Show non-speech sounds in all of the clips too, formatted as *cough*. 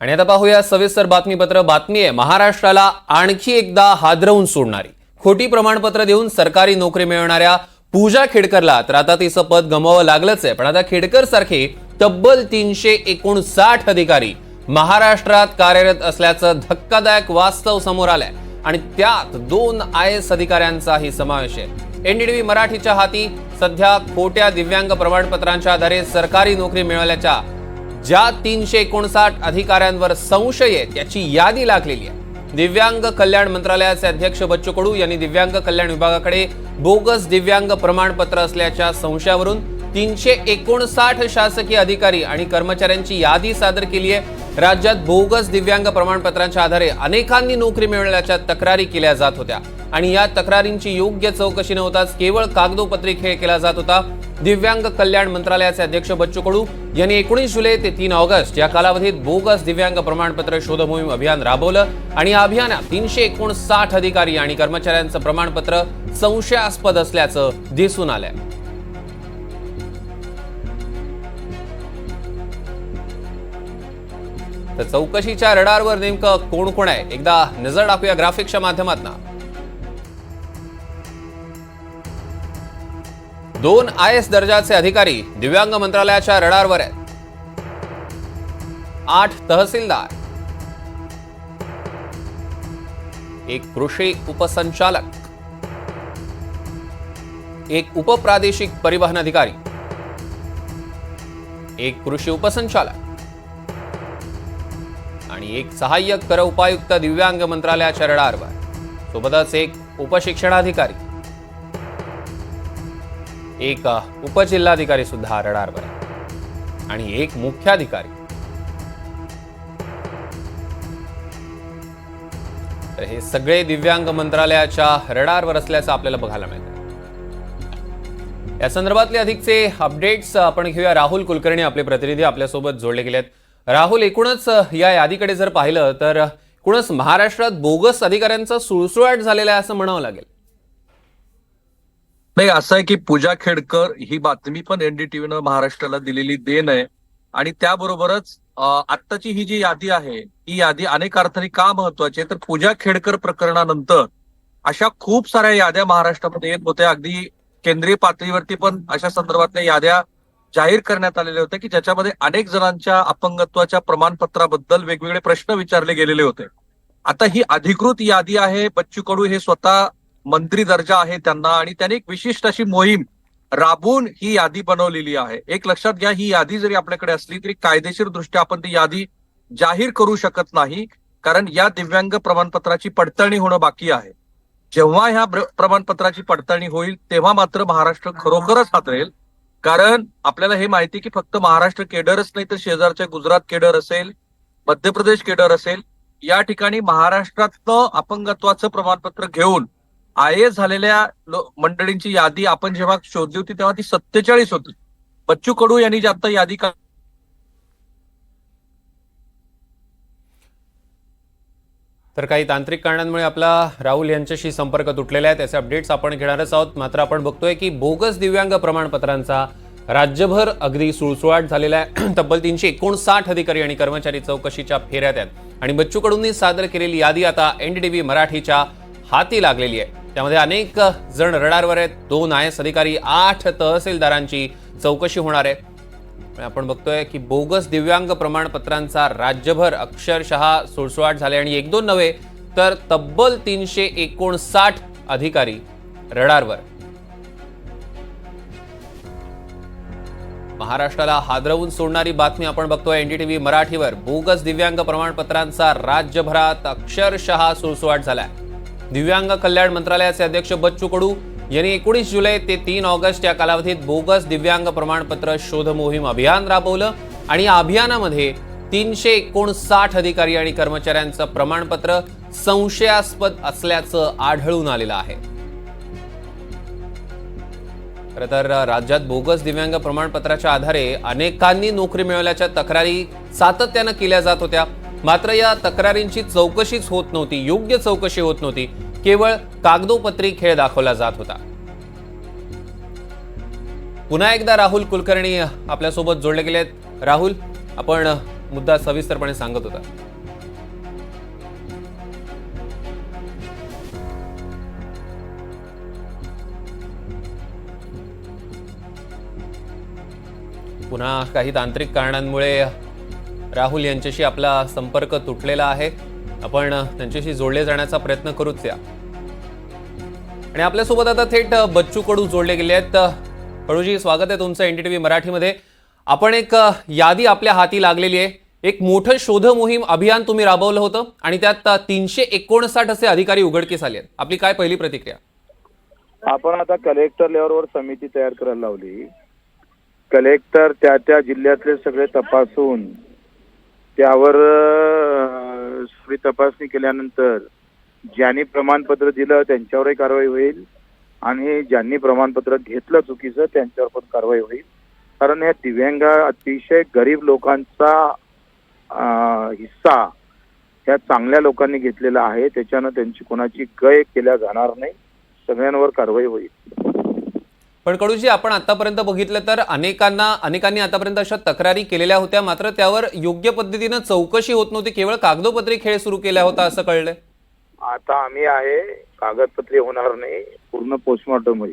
आणि आता पाहूया सविस्तर बातमीपत्र. बातमी आहे महाराष्ट्राला आणखी एकदा हादरवून सोडणारी. खोटी प्रमाणपत्र देऊन सरकारी नोकरी मिळवणाऱ्या पूजा खेडकरला तर आता तिचं पद गमावं लागलंच आहे. पण आता खेडकर सारखे तब्बल तीनशे एकोणसाठ अधिकारी महाराष्ट्रात कार्यरत असल्याचं धक्कादायक वास्तव समोर आलंय. आणि त्यात दोन आय एस अधिकाऱ्यांचाही समावेश आहे. एनडीटीव्ही मराठीच्या हाती सध्या खोट्या दिव्यांग प्रमाणपत्रांच्या आधारे सरकारी नोकरी मिळवल्याच्या ज्या तीनशे एकोणसाठ अधिकाऱ्यांवर संशय आहे त्याची यादी लागलेली आहे. दिव्यांग कल्याण मंत्रालयाचे अध्यक्ष बच्चू कडू यांनी दिव्यांग कल्याण विभागाकडे बोगस दिव्यांग प्रमाणपत्र असल्याच्या संशयावरून तीनशे एकोणसाठ शासकीय अधिकारी आणि कर्मचाऱ्यांची यादी सादर केली आहे. राज्यात बोगस दिव्यांग प्रमाणपत्रांच्या आधारे अनेकांनी नोकरी मिळवल्याच्या तक्रारी केल्या जात होत्या. आणि या तक्रारींची योग्य चौकशी न होताच केवळ कागदोपत्री खेळ केला जात होता दिव्यांग कल्याण मंत्रालयाचे अध्यक्ष बच्चू कडू यांनी एकोणीस जुलै ते तीन ऑगस्ट या कालावधीत बोगस दिव्यांग प्रमाणपत्र शोधमोहीम अभियान राबवलं आणि या अभियानात तीनशे एकोणसाठ अधिकारी आणि कर्मचाऱ्यांचं प्रमाणपत्र संशयास्पद असल्याचं दिसून आलंय. तर चौकशीच्या रडारवर नेमकं कोण कोण आहे? एकदा नजर टाकूया ग्राफिक्सच्या माध्यमातून. दोन आय एस दर्जाचे अधिकारी दिव्यांग मंत्रालयाच्या रडारवर आहेत. आठ तहसीलदार. एक कृषी उपसंचालक. एक उपप्रादेशिक परिवहन अधिकारी. एक कृषी उपसंचालक. आणि एक सहाय्यक कर उपायुक्त दिव्यांग मंत्रालयाच्या रडारवर. सोबतच एक उपशिक्षणाधिकारी. एक उपजिल्हाधिकारी सुद्धा रडारवर आहे आणि एक मुख्याधिकारी. तर हे सगळे दिव्यांग मंत्रालयाच्या रडारवर असल्याचं आपल्याला बघायला मिळतं या संदर्भातले अधिकचे अपडेट्स आपण घेऊया. राहुल कुलकर्णी आपले प्रतिनिधी आपल्यासोबत जोडले गेलेत. राहुल एकूणच या यादीकडे जर पाहिलं तर एकूणच महाराष्ट्रात बोगस अधिकाऱ्यांचा सुळसुळाट झालेला आहे असं म्हणावं लागेल. नाही असं आहे की पूजा खेडकर ही बातमी पण एनडीटीव्हीनं महाराष्ट्राला दिलेली देण आहे. आणि त्याबरोबरच आत्ताची ही जी यादी आहे ही यादी अनेक अर्थाने का महत्वाची आहे? तर पूजा खेडकर प्रकरणानंतर अशा खूप साऱ्या याद्या महाराष्ट्रामध्ये येत होत्या. अगदी केंद्रीय पातळीवरती पण अशा संदर्भातल्या याद्या जाहीर करण्यात आलेल्या होत्या की ज्याच्यामध्ये अनेक जणांच्या अपंगत्वाच्या प्रमाणपत्राबद्दल वेगवेगळे प्रश्न विचारले गेलेले होते. आता ही अधिकृत यादी आहे. बच्चू कडू हे स्वतः मंत्री दर्जा आहे त्यांना आणि त्यांनी एक विशिष्ट अशी मोहीम राबवून ही यादी बनवलेली आहे. एक लक्षात घ्या ही यादी जरी आपल्याकडे असली तरी कायदेशीर दृष्ट्या आपण ती यादी जाहीर करू शकत नाही कारण या दिव्यांग प्रमाणपत्राची पडताळणी होणं बाकी आहे. जेव्हा ह्या प्रमाणपत्राची पडताळणी होईल तेव्हा मात्र महाराष्ट्र खरोखरच हातरेल कारण आपल्याला हे माहिती की फक्त महाराष्ट्र केडरच नाही तर शेजारच्या गुजरात केडर असेल मध्य प्रदेश केडर असेल या ठिकाणी महाराष्ट्रातलं अपंगत्वाचं प्रमाणपत्र घेऊन आय एस झालेल्या मंडळींची यादी आपण जेव्हा शोधली होती तेव्हा ती सत्तेचाळीस होती. बच्चू कडू यांनी जी आता यादी का- तर काही तांत्रिक कारणांमुळे आपला राहुल यांच्याशी संपर्क तुटलेला आहे. त्याचे अपडेट्स आपण घेणारच आहोत. मात्र आपण बघतोय की बोगस दिव्यांग प्रमाणपत्रांचा राज्यभर अगदी सुळसुळाट झालेला आहे. *clears throat* तब्बल तीनशे एकोणसाठ अधिकारी आणि कर्मचारी चौकशीच्या फेऱ्यात आहेत. आणि बच्चू कडूंनी सादर केलेली यादी आता एनडीटीव्ही मराठीच्या हाती लागलेली आहे. त्यामध्ये अनेक जण रडारवर आहेत. दोन आय एस अधिकारी आठ तहसीलदारांची चौकशी होणार आहे. आपण बघतोय की बोगस दिव्यांग प्रमाणपत्रांचा राज्यभर अक्षरशः सुळसुळाट झाले आणि एक दोन नव्हे तर तब्बल तीनशे एकोणसाठ अधिकारी रडारवर. महाराष्ट्राला हादरवून सोडणारी बातमी आपण बघतोय एनडीटीव्ही मराठीवर. बोगस दिव्यांग प्रमाणपत्रांचा राज्यभरात अक्षरशः सुळसुळाट झालाय. दिव्यांग कल्याण मंत्रालयाचे अध्यक्ष बच्चू कडू यांनी एकोणीस जुलै ते तीन ऑगस्ट या कालावधीत बोगस दिव्यांग प्रमाणपत्र शोध मोहीम अभियान राबवलं आणि या अभियानामध्ये तीनशे एकोणसाठ अधिकारी आणि कर्मचाऱ्यांचं प्रमाणपत्र संशयास्पद असल्याचं आढळून आलेलं आहे. खरं तर राज्यात बोगस दिव्यांग प्रमाणपत्राच्या आधारे अनेकांनी नोकरी मिळवल्याच्या तक्रारी सातत्यानं केल्या जात होत्या. मात्र या तक्रारींची चौकशीच होत नव्हती योग्य चौकशी होत नव्हती. केवळ कागदोपत्री खेळ दाखवला जात होता. पुन्हा एकदा राहुल कुलकर्णी आपल्यासोबत जोडले गेलेत. राहुल आपण मुद्दा सविस्तरपणे सांगत होता. पुन्हा काही तांत्रिक कारणांमुळे राहुल यांच्याशी आपला संपर्क तुटलेला आहे. आपण त्यांच्याशी जोडले जाण्याचा प्रयत्न करूच या. आणि आपल्यासोबत आता थेट बच्चू कडू जोडले गेले आहेत. कडूजी स्वागत आहे तुमचं एनडीटीव्ही मराठीमध्ये. आपण एक यादी आपल्या हाती लागलेली आहे. एक मोठं शोध मोहीम अभियान तुम्ही राबवलं होतं आणि त्यात तीनशे एकोणसाठ असे अधिकारी उघडकीस आले आहेत. आपली काय पहिली प्रतिक्रिया? आपण आता कलेक्टर लेवलवर समिती तयार करायला लावली. कलेक्टर त्या त्या जिल्ह्यातले सगळे तपासून त्यावर सगळी तपासणी केल्यानंतर ज्यांनी प्रमाणपत्र दिलं त्यांच्यावरही कारवाई होईल आणि ज्यांनी प्रमाणपत्र घेतलं चुकीचं त्यांच्यावर पण कारवाई होईल. कारण ह्या दिव्यांग अतिशय गरीब लोकांचा हिस्सा ह्या चांगल्या लोकांनी घेतलेला आहे. त्याच्यानं त्यांची कोणाची गय केल्या जाणार नाही. सगळ्यांवर कारवाई होईल. पण कडूजी आपण आतापर्यंत बघितलं तर अनेकांना अनेकांनी आतापर्यंत अशा तक्रारी केलेल्या होत्या. मात्र त्यावर योग्य पद्धतीनं चौकशी होत नव्हती. केवळ कागदोपत्री खेळ सुरू केला होता असं कळलंय. आता आम्ही आहे. कागदपत्रे होणार नाही. पूर्ण पोस्टमॉर्टम होईल.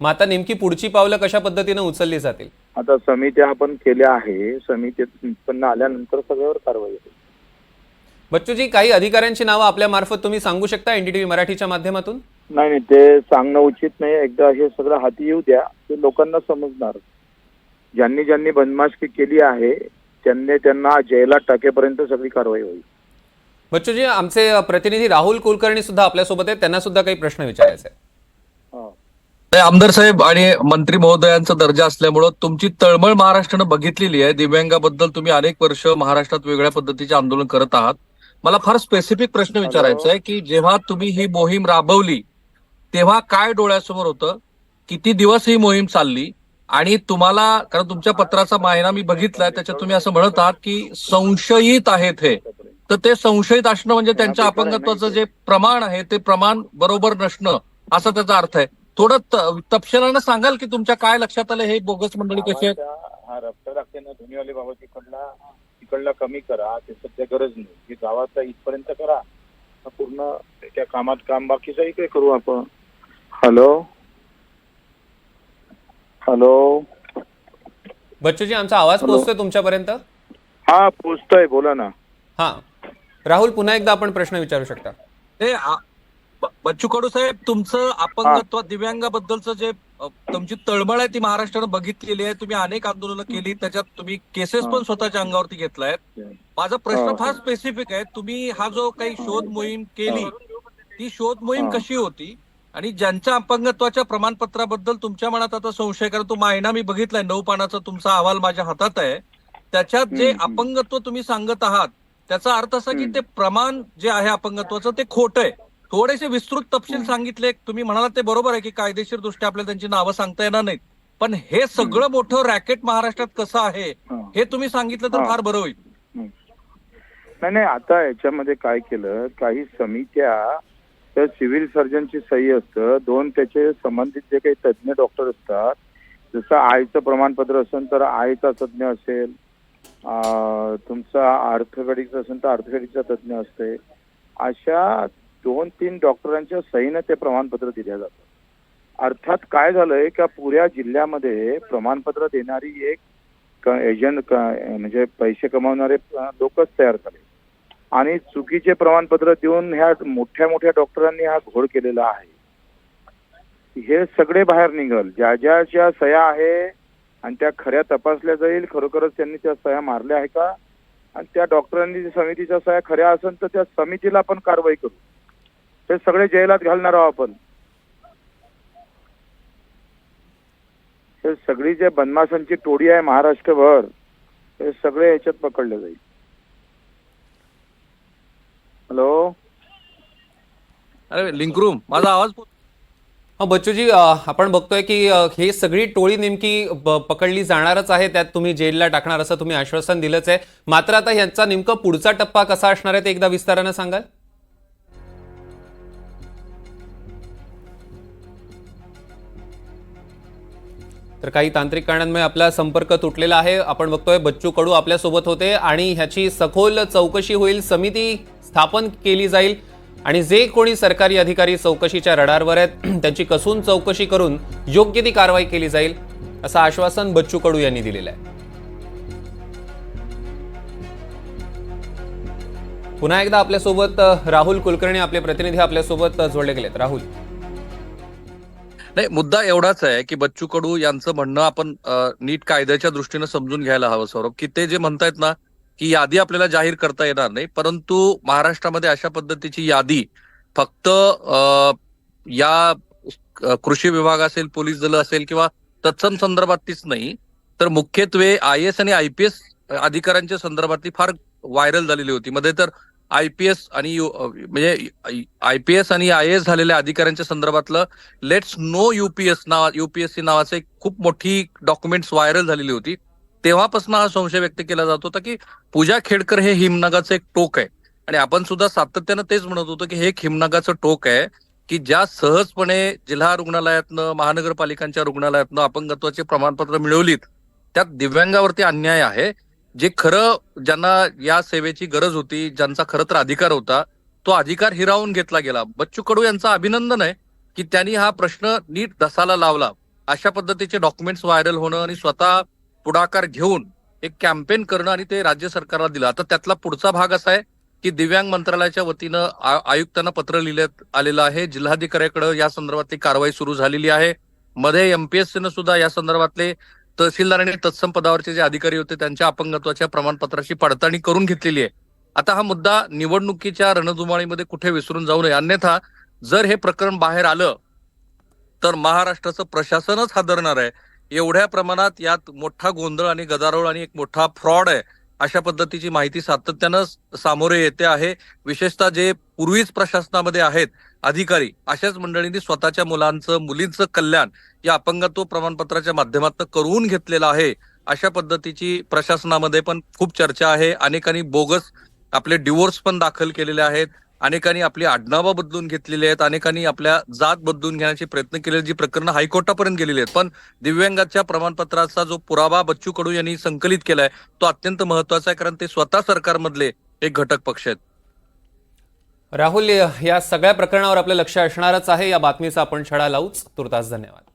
मग आता नेमकी पुढची पावलं कशा पद्धतीनं उचलली जातील? आता समित्या आपण केल्या आहे. समितीत निष्पन्न आल्यानंतर सगळ्यावर कारवाई होईल. बच्चूजी काही अधिकाऱ्यांची नावं आपल्या मार्फत तुम्ही सांगू शकता एनडीटीव्ही मराठीच्या माध्यमातून? नाही नाही ते सांगणं उचित नाही. एकदा हे सगळं हाती येऊ द्या. ते लोकांना समजणार. ज्यांनी ज्यांनी बदमाशकी केली आहे त्यांनी त्यांना जेलात टाकेपर्यंत सगळी कारवाई होईल. बच्चूजी आमचे प्रतिनिधी राहुल कुलकर्णी सुद्धा आपल्यासोबत आहेत. त्यांना सुद्धा काही प्रश्न विचारायचे. हा. आमदार साहेब आणि मंत्री महोदयांचा दर्जा असल्यामुळं तुमची तळमळ महाराष्ट्रानं बघितलेली आहे. दिव्यांगाबद्दल तुम्ही अनेक वर्ष महाराष्ट्रात वेगळ्या पद्धतीचे आंदोलन करत आहात. मला फार स्पेसिफिक प्रश्न विचारायचा आहे की जेव्हा तुम्ही ही मोहीम राबवली तेव्हा काय डोळ्यासमोर होतं? किती दिवस ही मोहीम चालली? आणि तुम्हाला कारण तुमच्या पत्राचा मायना मी बघितलाय त्याच्यात तुम्ही असं म्हणत आहात की संशयित आहेत हे. तर ते संशयित असणं म्हणजे त्यांच्या अपंगत्वाचं जे प्रमाण आहे ते प्रमाण बरोबर नसणं असा त्याचा अर्थ आहे. थोडं तपशिलानं सांगाल की तुमच्या काय लक्षात आलं? हे बोगस मंडळी कशी आहेत? हा रस्ता ना धुनीवाले बाबा तिकडला तिकडला कमी करा ते सध्या गरज नाही. गावाचा इथपर्यंत करा. पूर्ण त्या कामात काम बाकीचं इकडे करू आपण. हॅलो हॅलो बच्चूजी आमचा आवाज. पोहोचतोय तुमच्यापर्यंत? हा पोचतोय बोला ना. हा. राहुल पुन्हा एकदा आपण प्रश्न विचारू शकता. हे आ- ब- बच्चू कडू साहेब तुमचं अपंगत्व दिव्यांगाबद्दलचं जे अ, तुमची तळमळ आहे ती महाराष्ट्रानं बघितलेली आहे. तुम्ही अनेक आंदोलनं केली त्याच्यात तुम्ही केसेस पण स्वतःच्या अंगावरती घेतलायत. माझा प्रश्न हा. फार स्पेसिफिक आहे. तुम्ही हा जो काही शोध मोहीम केली ती शोध मोहीम हा. कशी होती? आणि ज्यांच्या अपंगत्वाच्या प्रमाणपत्राबद्दल तुमच्या मनात आता संशय कारण तो मायना मी बघितलाय नऊ पानाचा तुमचा अहवाल माझ्या हातात आहे त्याच्यात जे. अपंगत्व तुम्ही सांगत आहात त्याचा अर्थ असा की. ते प्रमाण जे आहे अपंगत्वाचं ते खोटं आहे थोडेसे विस्तृत तपशील सांगितले तुम्ही म्हणालात ते बरोबर आहे की कायदेशीर दृष्ट्या आपल्याला त्यांची नावं सांगता येणार नाहीत पण हे सगळं मोठं रॅकेट महाराष्ट्रात कसं आहे हा. तुम्ही सांगितलं तर. फार बरं होईल नाही नाही आता याच्यामध्ये काय केलं काही समित्या तर सिव्हिल सर्जनची सही असतं. दोन त्याचे संबंधित जे काही तज्ज्ञ डॉक्टर असतात जसं आयचं प्रमाणपत्र असेल तर आयचा तज्ज्ञ असेल तुमचा अर्थगडिकचं असेल तर अर्थगडिकचा तज्ज्ञ असते. अशा दोन तीन डॉक्टरांच्या सहीनं ते प्रमाणपत्र दिल्या जातं. अर्थात काय झालंय का पुऱ्या जिल्ह्यामध्ये प्रमाणपत्र देणारी एक एजंट म्हणजे पैसे कमावणारे लोकच तयार झाले. आणि चुकीचे प्रमाणपत्र देऊन ह्या मोठ्या मोठ्या डॉक्टरांनी हा घोळ केलेला आहे. हे सगळे बाहेर निघल. ज्या ज्या ज्या सह्या आहे आणि त्या खऱ्या तपासल्या जाईल खरोखरच त्यांनी त्या सह्या मारल्या आहे का? आणि त्या डॉक्टरांनी समितीच्या सह्या खऱ्या असेल तर त्या समितीला आपण कारवाई करू. ते सगळे जेलात घालणार आहोत आपण. हे सगळी जे बदमाशांची टोळी आहे महाराष्ट्रभर हे सगळे याच्यात पकडले जाईल. हॅलो. अरे लिंक रूम माझा आवाज पो- हा बच्चूजी अ, आपण बघतोय की अ, ही सगळी टोळी नेमकी ब- पकडली जाणारच आहे त्यात तुम्ही जेलला टाकणार असं तुम्ही आश्वासन दिलंच आहे. मात्र आता ह्यांचा नेमका पुढचा टप्पा कसा असणार आहे ते एकदा विस्तारानं सांगाल? तर काही तांत्रिक कारणांमुळे आपला संपर्क तुटलेला आहे. आपण बघतोय बच्चू कडू आपल्यासोबत होते आणि ह्याची सखोल चौकशी होईल. समिती स्थापन केली जाईल. आणि जे कोणी सरकारी अधिकारी चौकशीच्या रडारवर आहेत *clears throat* त्यांची कसून चौकशी करून योग्य ती कारवाई केली जाईल असं आश्वासन बच्चू कडू यांनी दिलेलं आहे. पुन्हा एकदा आपल्यासोबत राहुल कुलकर्णी आपले प्रतिनिधी आपल्यासोबत जोडले गेलेत. राहुल. नाही मुद्दा एवढाच आहे की बच्चू कडू यांचं म्हणणं आपण नीट कायद्याच्या दृष्टीनं समजून घ्यायला हवं सौरभ. की ते जे म्हणतायत ना की यादी आपल्याला जाहीर करता येणार नाही. परंतु महाराष्ट्रामध्ये अशा पद्धतीची यादी फक्त या कृषी विभाग असेल पोलीस दल असेल किंवा तत्सम संदर्भातीच नाही तर मुख्यत्वे आय एस आणि आय पी एस अधिकाऱ्यांच्या संदर्भातली फार व्हायरल झालेली होती. मध्ये तर आय पी एस आणि म्हणजे आय पी एस आणि आय एस झालेल्या अधिकाऱ्यांच्या संदर्भातलं लेट्स नो युपीएस नाव युपीएससी नावाचं एक खूप मोठी डॉक्युमेंट्स व्हायरल झालेली होती. तेव्हापासून हा संशय व्यक्त केला जात होता की पूजा खेडकर हे हिमनगाचं एक टोक आहे. आणि आपण सुद्धा सातत्यानं तेच म्हणत होतो की हे एक हिमनगाचं टोक आहे की ज्या सहजपणे जिल्हा रुग्णालयातनं महानगरपालिकांच्या रुग्णालयातनं अपंगत्वाचे प्रमाणपत्र मिळवलीत त्यात दिव्यांगावरती अन्याय आहे. जे खरं ज्यांना या सेवेची गरज होती ज्यांचा खरं तर अधिकार होता तो अधिकार हिरावून घेतला गेला. बच्चू कडू यांचं अभिनंदन आहे की त्यांनी हा प्रश्न नीट धसाला लावला. अशा पद्धतीचे डॉक्युमेंट्स व्हायरल होणं आणि स्वतः पुढाकार घेऊन एक कॅम्पेन करणं आणि ते राज्य सरकारला दिलं. आता त्यातला पुढचा भाग असा आहे की दिव्यांग मंत्रालयाच्या वतीनं आयुक्तांना पत्र लिहिण्यात आलेलं आहे. जिल्हाधिकाऱ्याकडे या संदर्भातली कारवाई सुरू झालेली आहे. मध्ये एमपीएससीनं सुद्धा या संदर्भातले तहसीलदार आणि तत्सम पदावरचे जे अधिकारी होते त्यांच्या अपंगत्वाच्या प्रमाणपत्राची पडताळणी करून घेतलेली आहे. आता हा मुद्दा निवडणुकीच्या रणधुमाळीमध्ये कुठे विसरून जाऊ नये. अन्यथा जर हे प्रकरण बाहेर आलं तर महाराष्ट्राचं प्रशासनच हादरणार आहे. एवढ्या प्रमाणात यात मोठा गोंधळ आणि गदारोळ आणि एक मोठा फ्रॉड आहे अशा पद्धतीची माहिती सातत्यानं सामोरे येते आहे. विशेषतः जे पूर्वीच प्रशासनामध्ये आहेत अधिकारी अशाच मंडळींनी स्वतःच्या मुलांचं मुलींचं कल्याण या अपंगत्व प्रमाणपत्राच्या माध्यमातून करून घेतलेलं आहे. अशा पद्धतीची प्रशासनामध्ये पण खूप चर्चा आहे. अनेकांनी बोगस आपले डिवोर्स पण दाखल केलेले आहेत. अनेकांनी आपली आडनावं बदलून घेतलेली आहेत अनेकांनी आपल्या जात बदलून घेण्याचे प्रयत्न केले जी प्रकरणं हायकोर्टापर्यंत गेलेली आहेत. पण दिव्यांगाच्या प्रमाणपत्राचा जो पुरावा बच्चू कडू यांनी संकलित केलाय तो अत्यंत महत्त्वाचा आहे कारण ते स्वतः सरकारमधले एक घटक पक्ष आहेत. राहुल या सगळ्या प्रकरणावर आपलं लक्ष असणारच आहे या बातमीचा आपण छडा लावूच. तुर्तास धन्यवाद.